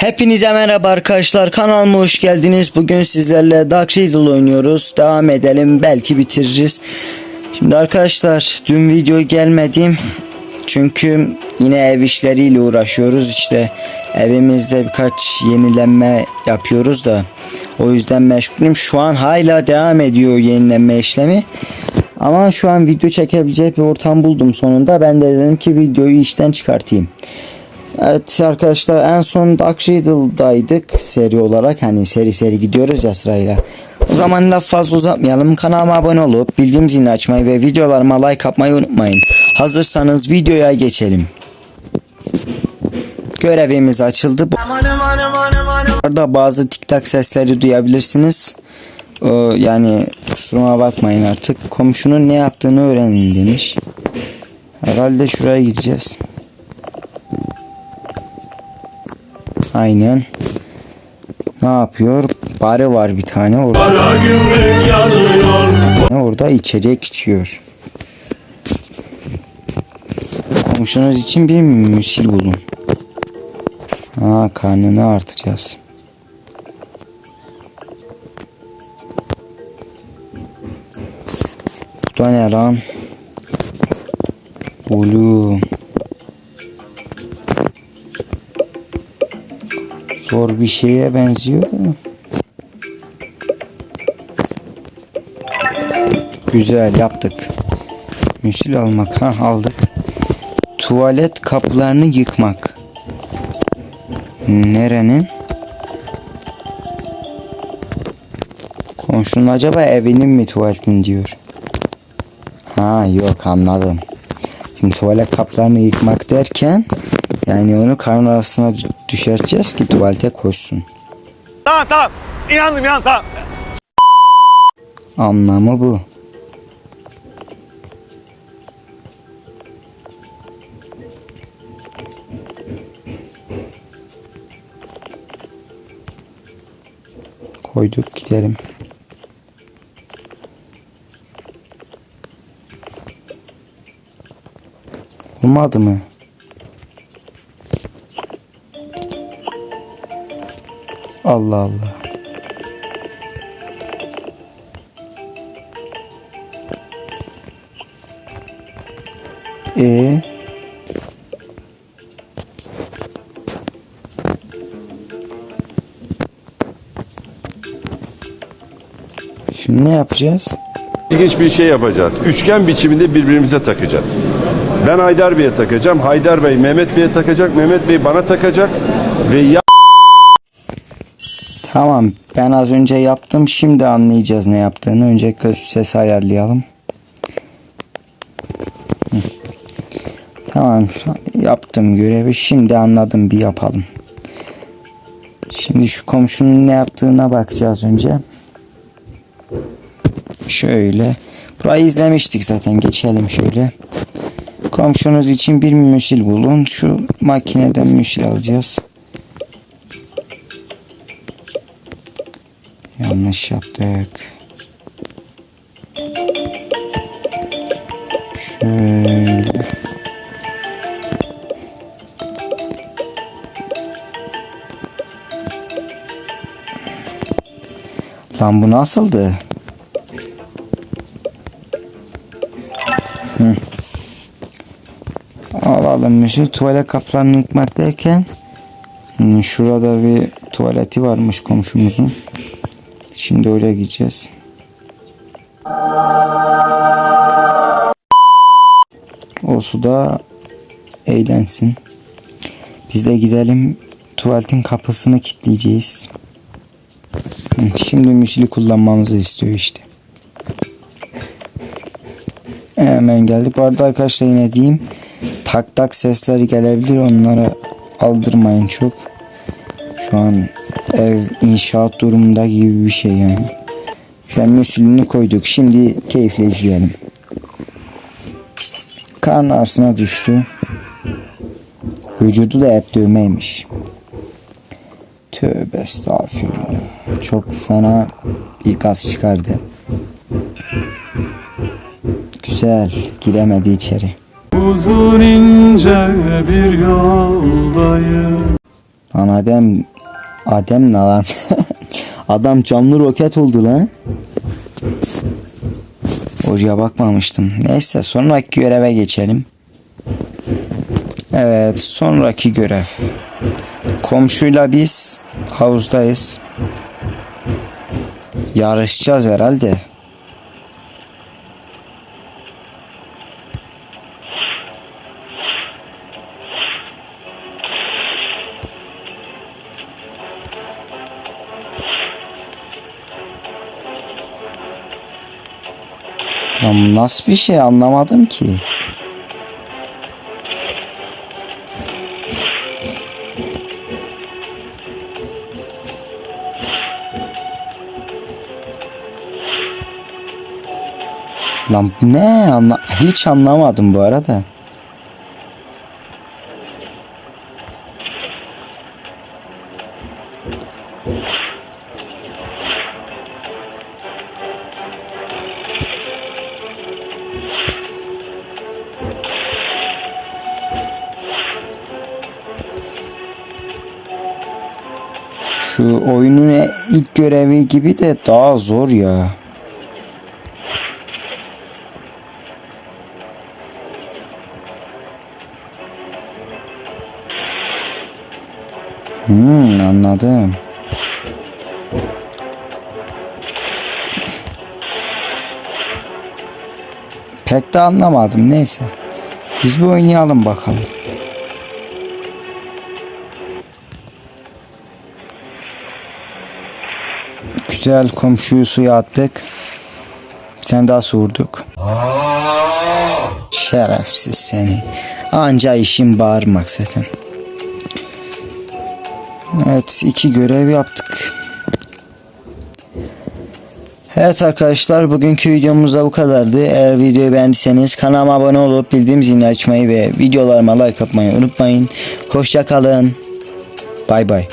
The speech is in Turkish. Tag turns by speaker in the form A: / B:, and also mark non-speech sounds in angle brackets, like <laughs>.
A: Hepinize merhaba arkadaşlar kanalıma hoş geldiniz. Bugün sizlerle Dark Riddle oynuyoruz. Devam edelim belki bitiririz. Şimdi arkadaşlar dün video gelmedi. Çünkü yine ev işleriyle uğraşıyoruz. İşte evimizde birkaç yenilenme yapıyoruz da. O yüzden meşgulüm. Şu an hala devam ediyor yenilenme işlemi. Ama şu an video çekebilecek bir ortam buldum sonunda. Ben de dedim ki videoyu işten çıkartayım. Evet arkadaşlar en son Dark Riddle'daydık seri olarak hani seri seri gidiyoruz ya sırayla. O zaman laf fazla uzatmayalım kanalıma abone olup bildirim zilini açmayı ve videolarıma like atmayı unutmayın. Hazırsanız videoya geçelim. Görevimiz açıldı. Bu arada bazı tik tak sesleri duyabilirsiniz. Ee, yani kusuruma bakmayın artık. Komşunun ne yaptığını öğrenin demiş. Herhalde şuraya gideceğiz. Aynen. Ne yapıyor? Barı var bir tane orada. Orada içecek içiyor. Komşunuz için bir müsil bulun. Ha karnını artacağız. Bu da ne lan? Oğlum. Zor bir şeye benziyor da. Güzel yaptık. Müsil almak. Ha aldık. Tuvalet kapılarını yıkmak. Nerenin? Komşunun acaba evinin mi tuvaletin diyor. Ha yok anladım. Şimdi tuvalet kaplarını yıkmak derken yani onu karın arasına dü- düşüreceğiz ki tuvalete koysun.
B: Tamam tamam. İnandım inandım tamam.
A: Anlamı bu. Koyduk gidelim. Olmadı mı? Allah Allah. E Şimdi ne yapacağız?
C: İlginç bir şey yapacağız. Üçgen biçiminde birbirimize takacağız. Ben Haydar Bey'e takacağım. Haydar Bey Mehmet Bey'e takacak. Mehmet Bey bana takacak. Ve ya
A: Tamam ben az önce yaptım şimdi anlayacağız ne yaptığını. Öncelikle şu sesi ayarlayalım. Tamam yaptım görevi şimdi anladım bir yapalım. Şimdi şu komşunun ne yaptığına bakacağız önce. Şöyle. Burayı izlemiştik zaten geçelim şöyle. Komşunuz için bir müsil bulun. Şu makineden müsil alacağız. Yanlış yaptık. Şöyle. Lan bu nasıldı? Hı. Alalım şu tuvalet kaplarını yıkmak derken hı, şurada bir tuvaleti varmış komşumuzun. Şimdi oraya gideceğiz. O suda eğlensin. Biz de gidelim tuvaletin kapısını kilitleyeceğiz. Şimdi müsli kullanmamızı istiyor işte. Hemen geldik. Bu arada arkadaşlar yine diyeyim. Tak tak sesleri gelebilir. Onlara aldırmayın çok. Şu an ev inşaat durumunda gibi bir şey yani. Şu an müslünü koyduk. Şimdi keyifle izleyelim. Karn ağrısına düştü. Vücudu da hep dövmeymiş. Tövbe estağfurullah. Çok fena bir gaz çıkardı. Güzel. Giremedi içeri.
D: Uzun ince bir yoldayım
A: Lan Adem Adem ne lan? <laughs> Adam canlı roket oldu lan. Oraya bakmamıştım. Neyse sonraki göreve geçelim. Evet sonraki görev. Komşuyla biz havuzdayız. Yarışacağız herhalde. Bu nasıl bir şey anlamadım ki. Lan ne anla hiç anlamadım bu arada. Şu oyunun ilk görevi gibi de daha zor ya. Hmm, anladım. Pek de anlamadım neyse. Biz bir oynayalım bakalım. Güzel komşuyu suya attık. Sen daha su vurduk. Şerefsiz seni. Anca işin bağırmak zaten. Evet iki görev yaptık. Evet arkadaşlar bugünkü videomuz da bu kadardı. Eğer videoyu beğendiyseniz kanalıma abone olup bildiğim zilini açmayı ve videolarıma like atmayı unutmayın. Hoşça kalın. Bay bay.